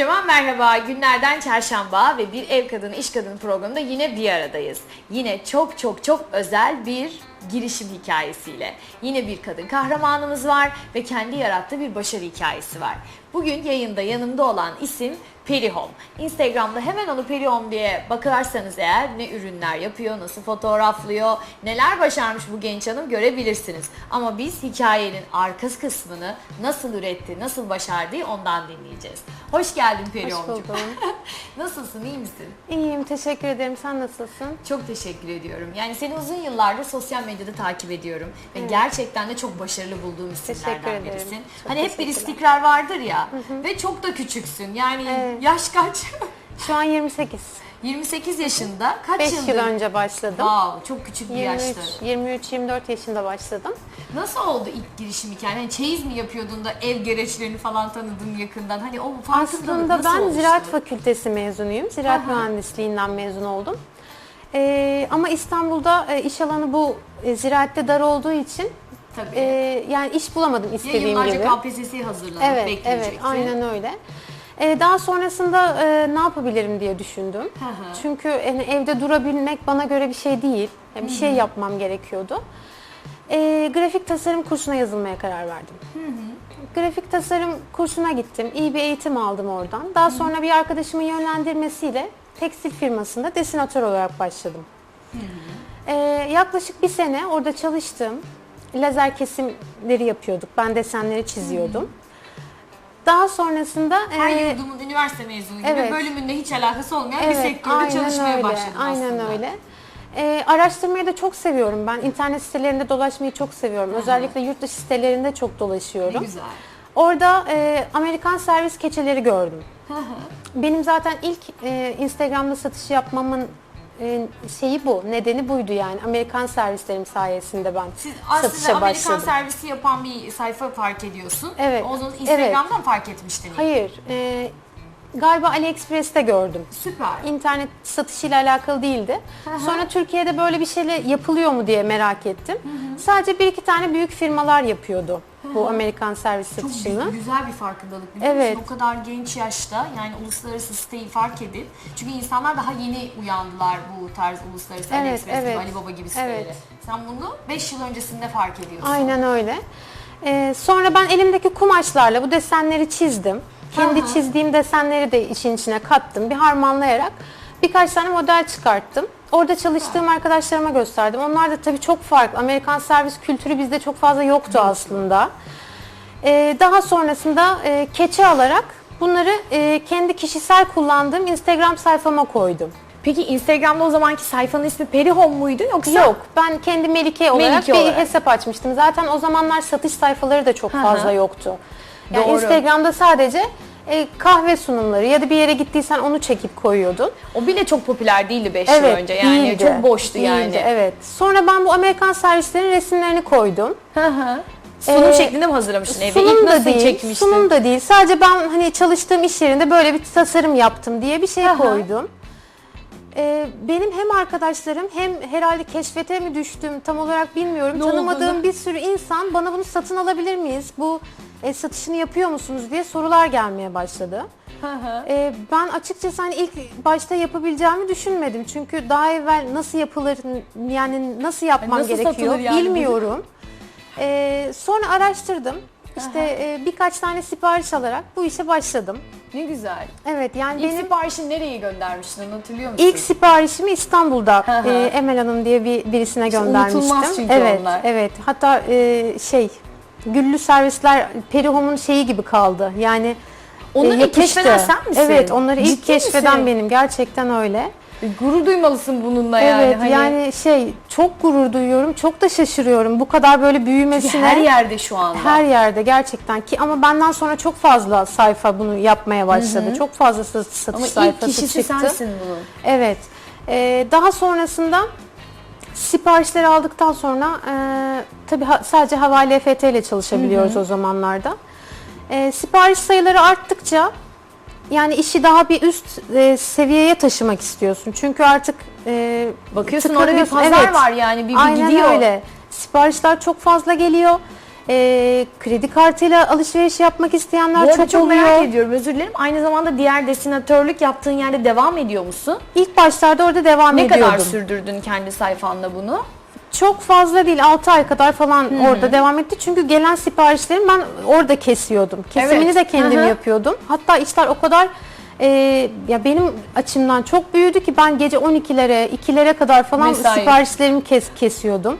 Kocaman merhaba. Günlerden çarşamba ve bir ev kadını iş kadını programında yine bir aradayız. Yine çok çok çok özel bir girişim hikayesiyle. Yine bir kadın kahramanımız var ve kendi yarattığı bir başarı hikayesi var. Bugün yayında yanımda olan isim Perihom. Instagram'da hemen onu Perihom diye bakarsanız eğer ne ürünler yapıyor, nasıl fotoğraflıyor, neler başarmış bu genç hanım görebilirsiniz. Ama biz hikayenin arka kısmını nasıl üretti, nasıl başardı ondan dinleyeceğiz. Hoş geldin Hoş Perihom'cum. buldum. Nasılsın, iyi misin? İyiyim, teşekkür ederim. Sen nasılsın? Çok teşekkür ediyorum. Yani seni uzun yıllardır sosyal medyada takip ediyorum ve gerçekten de çok başarılı bulduğum Teşekkür isimlerden ederim. birisin. Çok hani hep bir istikrar vardır ya ve çok da küçüksün. Yani Evet. yaş kaç? Şu an 28. 28 yaşında. Kaç 5 yıldır? yıl önce başladım. Wow, çok küçük bir 23, yaşta. 23-24 yaşında başladım. Nasıl oldu ilk girişim hikayen? Hani çeyiz mi yapıyordun da ev gereçlerini falan tanıdın yakından? Hani o Aslında nasıl ben oluştu? ziraat fakültesi mezunuyum. Ziraat Aha. mühendisliğinden mezun oldum. Ee, ama İstanbul'da e, iş alanı bu e, ziraatte dar olduğu için Tabii. e, yani iş bulamadım istediğim gibi. KPSS'ye hazırlanıp Evet, bekleyeceksin. evet, aynen öyle. Ee, daha sonrasında e, ne yapabilirim diye düşündüm. Hı hı. Çünkü yani evde durabilmek bana göre bir şey değil. Yani bir şey yapmam gerekiyordu. Ee, grafik tasarım kursuna yazılmaya karar verdim. Grafik tasarım kursuna gittim. İyi bir eğitim aldım oradan. Daha sonra bir arkadaşımın yönlendirmesiyle tekstil firmasında desinatör olarak başladım. Ee, yaklaşık bir sene orada çalıştım. Lazer kesimleri yapıyorduk. Ben desenleri çiziyordum. Daha sonrasında Her e, yurdumun üniversite mezunu gibi evet. bölümünde hiç alakası olmayan bir sektörde çalışmaya öyle, başladım Aynen aslında. öyle. Ee, araştırmayı da çok seviyorum ben. İnternet sitelerinde dolaşmayı çok seviyorum. Özellikle yurt dışı sitelerinde çok Ne dolaşıyorum. güzel. Orada e, Amerikan servis keçeleri gördüm. Benim zaten ilk e, Instagram'da satış yapmamın e, şeyi bu, nedeni buydu yani. Amerikan servislerim sayesinde ben Siz aslında satışa Amerikan başladım. servisi yapan bir sayfa fark ediyorsun. Evet, O zaman Instagram'dan fark etmiştin. Hayır, e, galiba AliExpress'te gördüm. Süper. İnternet satışıyla alakalı değildi. Sonra Türkiye'de böyle bir şeyle yapılıyor mu diye merak ettim. Sadece bir iki tane büyük firmalar yapıyordu bu Amerikan servis Çok satışını. büyük, güzel bir farkındalık biliyor Evet. musun? O kadar genç yaşta yani uluslararası siteyi fark edip çünkü insanlar daha yeni uyandılar bu tarz uluslararası Evet, AliExpress gibi, evet. Alibaba gibi sitelere. Evet. Sen bunu 5 yıl öncesinde fark ediyorsun. Aynen öyle. Ee, sonra ben elimdeki kumaşlarla bu desenleri çizdim. Kendi Aha. çizdiğim desenleri de işin içine kattım. Bir harmanlayarak birkaç tane model çıkarttım. Orada çalıştığım arkadaşlarıma gösterdim. Onlar da tabii çok farklı. Amerikan servis kültürü bizde çok fazla yoktu aslında. Ee, daha sonrasında e, keçe alarak bunları e, kendi kişisel kullandığım Instagram sayfama koydum. Peki Instagram'da o zamanki sayfanın ismi Perihom muydu yoksa? Yok, ben kendi Melike olarak Melike bir olarak. hesap açmıştım. Zaten o zamanlar satış sayfaları da çok Hı hı. fazla yoktu. Yani Doğru. Instagram'da sadece e, kahve sunumları ya da bir yere gittiysen onu çekip koyuyordun. O bile çok popüler değildi 5 yıl önce. Yani değildi. çok boştu Değildi, yani. Evet. Sonra ben bu Amerikan servislerin resimlerini koydum. Hı hı. Sunum Ee, şeklinde mi hazırlamıştın evi? İlk Sunum da değil, çekmiştin? sunum da değil. Sadece ben hani çalıştığım iş yerinde böyle bir tasarım yaptım diye bir şey Aha. koydum. Ee, benim hem arkadaşlarım hem herhalde keşfete mi düştüm tam olarak bilmiyorum. Ne Tanımadığım olduğunu? bir sürü insan bana bunu satın alabilir miyiz? Bu e, satışını yapıyor musunuz diye sorular gelmeye başladı. Hı hı. Ee, ben açıkçası hani ilk başta yapabileceğimi düşünmedim. Çünkü daha evvel nasıl yapılır yani nasıl yapmam Nasıl gerekiyor satılır yani bilmiyorum. Ee, sonra araştırdım. İşte e, birkaç tane sipariş alarak bu işe başladım. Ne güzel. Evet yani İlk benim siparişini nereye göndermiştin hatırlıyor musun? ilk siparişimi İstanbul'da Hı hı. e, Emel Hanım diye bir birisine göndermiştim. unutulmaz çünkü evet, onlar. evet. Hatta e, şey güllü servisler Perihom'un şeyi gibi kaldı. Yani Onları ilk keşfeden sen misin? Evet, onları ilk Ciddi keşfeden misin? benim. Gerçekten öyle. Gurur duymalısın bununla yani. Evet Hani yani şey çok gurur duyuyorum. Çok da şaşırıyorum bu kadar böyle büyümesine. her yerde şu anda. Her yerde gerçekten ki ama benden sonra çok fazla sayfa bunu yapmaya başladı. Çok fazla sat- satış Ama ilk sayfası kişisi çıktı. sensin bunun. Evet. Ee, daha sonrasında siparişleri aldıktan sonra e, tabii ha- sadece havale EFT ile çalışabiliyoruz o zamanlarda. E, sipariş sayıları arttıkça yani işi daha bir üst e, seviyeye taşımak istiyorsun. Çünkü artık e, Bakıyorsun orada bir tıkanıyorsun. pazar Evet. var yani bir, bir Aynen gidiyor. öyle. Siparişler çok fazla geliyor. e, kredi kartıyla alışveriş yapmak isteyenler arada çok, çok oluyor. merak ediyorum özür dilerim. Aynı zamanda diğer desinatörlük yaptığın yerde devam ediyor musun? İlk başlarda orada devam Ne ediyordum. kadar sürdürdün kendi sayfanla bunu? Çok fazla değil 6 ay kadar falan orada devam etti. Çünkü gelen siparişlerimi ben orada kesiyordum. Kesimini Evet. de kendim Hı hı. yapıyordum. Hatta işler o kadar e, ya benim açımdan çok büyüdü ki ben gece 12'lere 2'lere kadar falan Mesai. siparişlerimi kes kesiyordum.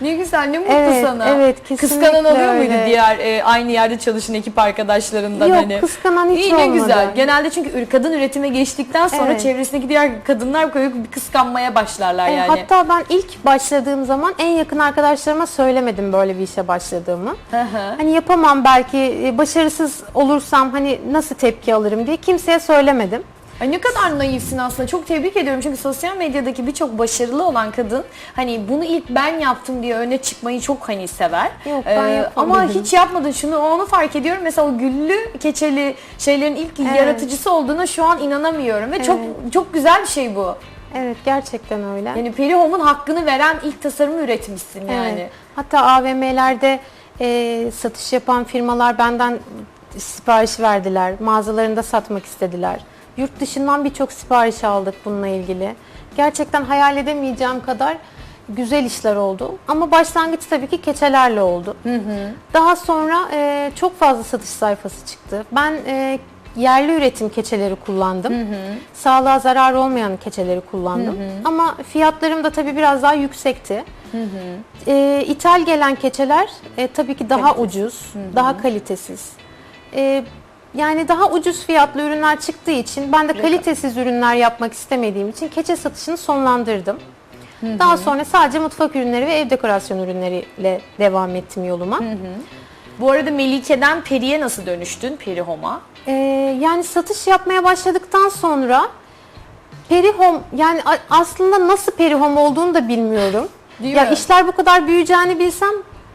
Ne güzel ne mutlu Evet, sana. evet, kesinlikle Kıskanan oluyor muydu öyle. diğer e, aynı yerde çalışan ekip arkadaşlarından Yok hani? kıskanan hiç İyi ne olmadı. güzel. Genelde çünkü kadın üretime geçtikten sonra Evet. çevresindeki diğer kadınlar koyup bir kıskanmaya başlarlar E, yani. Hatta ben ilk başladığım zaman en yakın arkadaşlarıma söylemedim böyle bir işe başladığımı. Hı hı. Hani yapamam belki e, başarısız olursam hani nasıl tepki alırım diye kimseye söylemedim. Ay ne kadar naifsin aslında. Çok tebrik ediyorum. Çünkü sosyal medyadaki birçok başarılı olan kadın hani bunu ilk ben yaptım diye öne çıkmayı çok hani sever. Ee, Yok, ben yapmadım. ama hiç yapmadın. Şunu onu fark ediyorum. Mesela o güllü keçeli şeylerin ilk Evet. yaratıcısı olduğuna şu an inanamıyorum ve çok çok güzel bir şey bu. Evet gerçekten öyle. Yani Perihome'un hakkını veren ilk tasarımı üretmişsin yani. Evet. Hatta AVM'lerde e, satış yapan firmalar benden sipariş verdiler. Mağazalarında satmak istediler. Yurt dışından birçok sipariş aldık bununla ilgili. Gerçekten hayal edemeyeceğim kadar güzel işler oldu. Ama başlangıç tabii ki keçelerle oldu. Daha sonra e, çok fazla satış sayfası çıktı. Ben e, yerli üretim keçeleri kullandım. Sağlığa zarar olmayan keçeleri kullandım. Ama fiyatlarım da tabii biraz daha yüksekti. E, ithal gelen keçeler e, tabii ki daha ucuz, daha kalitesiz. E, yani daha ucuz fiyatlı ürünler çıktığı için ben de kalitesiz ürünler yapmak istemediğim için keçe satışını sonlandırdım. Daha sonra sadece mutfak ürünleri ve ev dekorasyon ürünleriyle devam ettim yoluma. Bu arada Melike'den Peri'ye nasıl dönüştün Perihome'a? Ee, yani satış yapmaya başladıktan sonra Perihome yani a- aslında nasıl Perihome olduğunu da bilmiyorum. Değil ya mi? işler bu kadar büyüyeceğini bilsem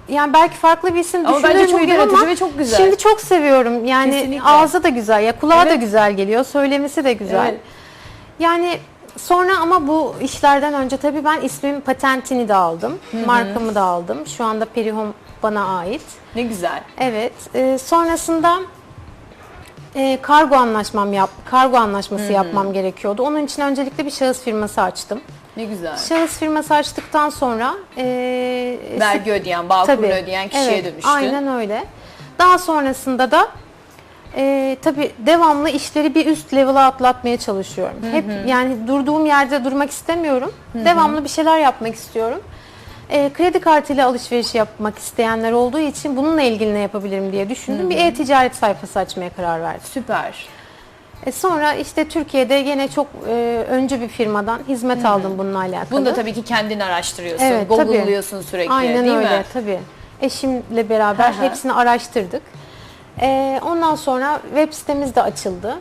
yani belki farklı bir isim Ama düşünür bence çok müydüm yaratıcı ama ve çok güzel. Şimdi çok seviyorum. Yani Kesinlikle. ağza da güzel, ya kulağa da Evet. güzel geliyor, söylemesi de güzel. Evet. Yani sonra ama bu işlerden önce tabii ben ismin patentini de aldım. Markamı da aldım. Şu anda Perihome bana ait. Ne güzel. Evet. e, sonrasında e, kargo anlaşmam yap, kargo anlaşması yapmam gerekiyordu. Onun için öncelikle bir şahıs firması açtım. Ne güzel. Şahıs firması açtıktan sonra e, Vergi ödeyen, tabii, ödeyen kişiye evet, dönüştün. Aynen öyle. Daha sonrasında da e, tabii devamlı işleri bir üst level'a atlatmaya çalışıyorum. Hep yani durduğum yerde durmak istemiyorum. Devamlı bir şeyler yapmak istiyorum. E, kredi kartıyla alışveriş yapmak isteyenler olduğu için bununla ilgili ne yapabilirim diye düşündüm. Bir e-ticaret sayfası açmaya karar verdim. Süper. E, sonra işte Türkiye'de yine çok e, öncü bir firmadan hizmet aldım bununla alakalı. Bunu da tabii ki kendin araştırıyorsun. Evet. Google'lıyorsun sürekli Aynen değil öyle mi? tabii. Eşimle beraber Hı hı. hepsini araştırdık. Ee, ondan sonra web sitemiz de açıldı.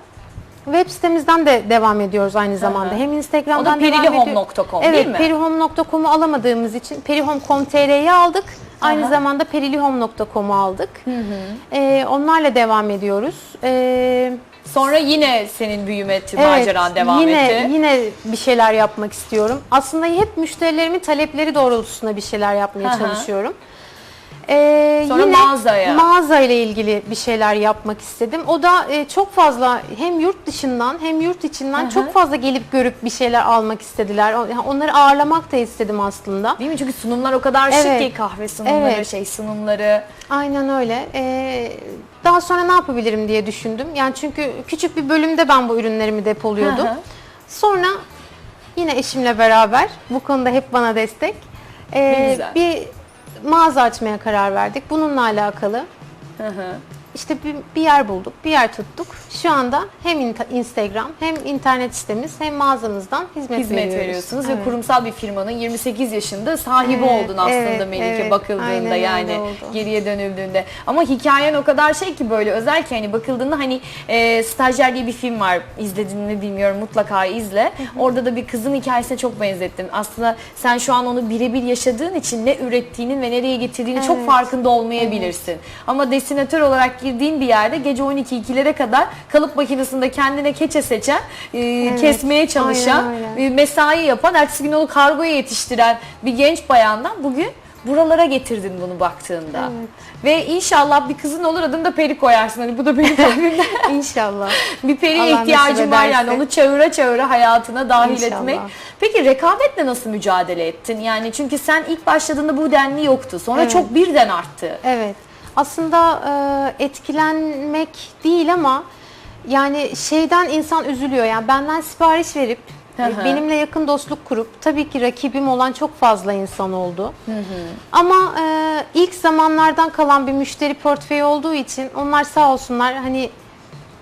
Web sitemizden de devam ediyoruz aynı zamanda. Hem Instagram'dan O da devam perilihome.com evet, değil mi? perihome.com'u alamadığımız için perihome.com.tr'yi aldık. Aynı zamanda perilihome.com'u aldık. Ee, onlarla devam ediyoruz. Ee, Sonra yine senin büyüme maceran devam yine, etti. Yine bir şeyler yapmak istiyorum. Aslında hep müşterilerimin talepleri doğrultusunda bir şeyler yapmaya hı. çalışıyorum. Ee, Sonra mağazaya. mağaza ile ilgili bir şeyler yapmak istedim. O da e, çok fazla hem yurt dışından hem yurt içinden Hı hı. çok fazla gelip görüp bir şeyler almak istediler. O- yani Onları ağırlamak da istedim aslında. Değil mi? Çünkü sunumlar o kadar şık Evet. ki kahve sunumları, Evet. şey sunumları. Aynen öyle. Ee, daha sonra ne yapabilirim diye düşündüm. Yani çünkü küçük bir bölümde ben bu ürünlerimi depoluyordum. Hı hı. Sonra yine eşimle beraber bu konuda hep bana destek. Ne ee, güzel. bir mağaza açmaya karar verdik. Bununla alakalı. Hı hı. İşte bir, bir yer bulduk, bir yer tuttuk. Şu anda hem Instagram hem internet sitemiz hem mağazamızdan hizmet, Hizmet veriyoruz. veriyorsunuz Evet. ve kurumsal bir firmanın 28 yaşında sahibi Evet, oldun aslında evet, Melike evet. bakıldığında Aynen yani geriye dönüldüğünde. Ama hikayen o kadar şey ki böyle özel ki hani bakıldığında hani e, Stajyer diye bir film var izledin mi bilmiyorum mutlaka izle. Orada da bir kızın hikayesine çok benzettim. Aslında sen şu an onu birebir yaşadığın için ne ürettiğinin ve nereye getirdiğini çok Evet. farkında olmayabilirsin. Ama desinatör olarak girdiğin bir yerde gece 12-2'lere kadar kalıp makinesinde kendine keçe seçen, e, kesmeye çalışan, e, mesai yapan, ertesi gün onu kargoya yetiştiren bir genç bayandan bugün buralara getirdin bunu baktığında. Evet. Ve inşallah bir kızın olur adını da Peri koyarsın. Hani bu da benim kalbimde İnşallah. bir periye Allah ihtiyacım var yani onu çağıra çağıra hayatına dahil İnşallah. etmek. Peki rekabetle nasıl mücadele ettin? Yani çünkü sen ilk başladığında bu denli yoktu. Sonra Evet. çok birden arttı. Evet. Aslında e, etkilenmek değil ama yani şeyden insan üzülüyor. Yani benden sipariş verip e, benimle yakın dostluk kurup tabii ki rakibim olan çok fazla insan oldu. Ama e, ilk zamanlardan kalan bir müşteri portföyü olduğu için onlar sağ olsunlar hani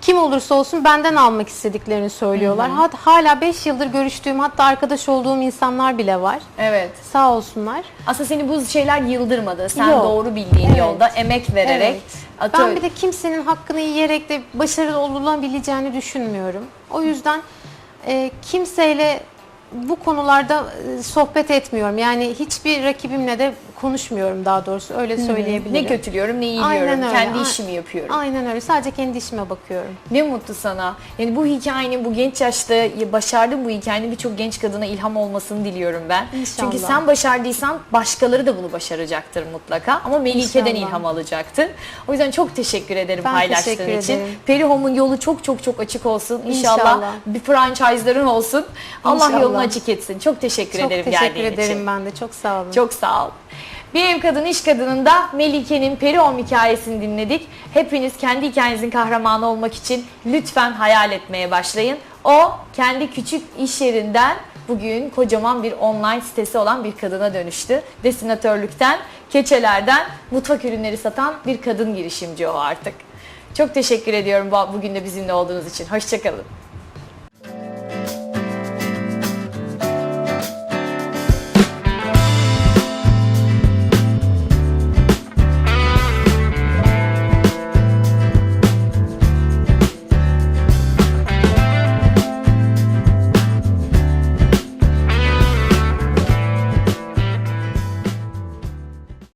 kim olursa olsun benden almak istediklerini söylüyorlar. Hat- Hala 5 yıldır görüştüğüm hatta arkadaş olduğum insanlar bile var. Evet. Sağ olsunlar. Aslında seni bu şeyler yıldırmadı. Sen Yok. doğru bildiğin Evet. yolda emek vererek Evet. Ben bir de kimsenin hakkını yiyerek de başarılı olabileceğini düşünmüyorum. O yüzden e, kimseyle bu konularda e, sohbet etmiyorum. Yani hiçbir rakibimle de konuşmuyorum daha doğrusu öyle söyleyebilirim. ne kötülüyorum ne iyi Aynen diyorum. öyle. Kendi A- işimi yapıyorum. Aynen öyle. Sadece kendi işime bakıyorum. Ne mutlu sana. Yani bu hikayenin bu genç yaşta başardığın bu hikayenin birçok genç kadına ilham olmasını diliyorum ben. İnşallah. Çünkü sen başardıysan başkaları da bunu başaracaktır mutlaka. Ama Melike'den İnşallah. ilham alacaktır. O yüzden çok teşekkür ederim Ben paylaştığın teşekkür için. ederim. Peri Home'un yolu çok çok çok açık olsun. İnşallah, İnşallah. bir franchise'ların olsun. Allah İnşallah. yolunu açık etsin. Çok teşekkür Çok ederim teşekkür geldiğin ederim için. ben de. Çok sağ olun. Çok sağ ol. Bir ev kadını iş kadınında Melike'nin Peri Home hikayesini dinledik. Hepiniz kendi hikayenizin kahramanı olmak için lütfen hayal etmeye başlayın. O kendi küçük iş yerinden bugün kocaman bir online sitesi olan bir kadına dönüştü. Desinatörlükten, keçelerden mutfak ürünleri satan bir kadın girişimci o artık. Çok teşekkür ediyorum bu- bugün de bizimle olduğunuz için. Hoşçakalın.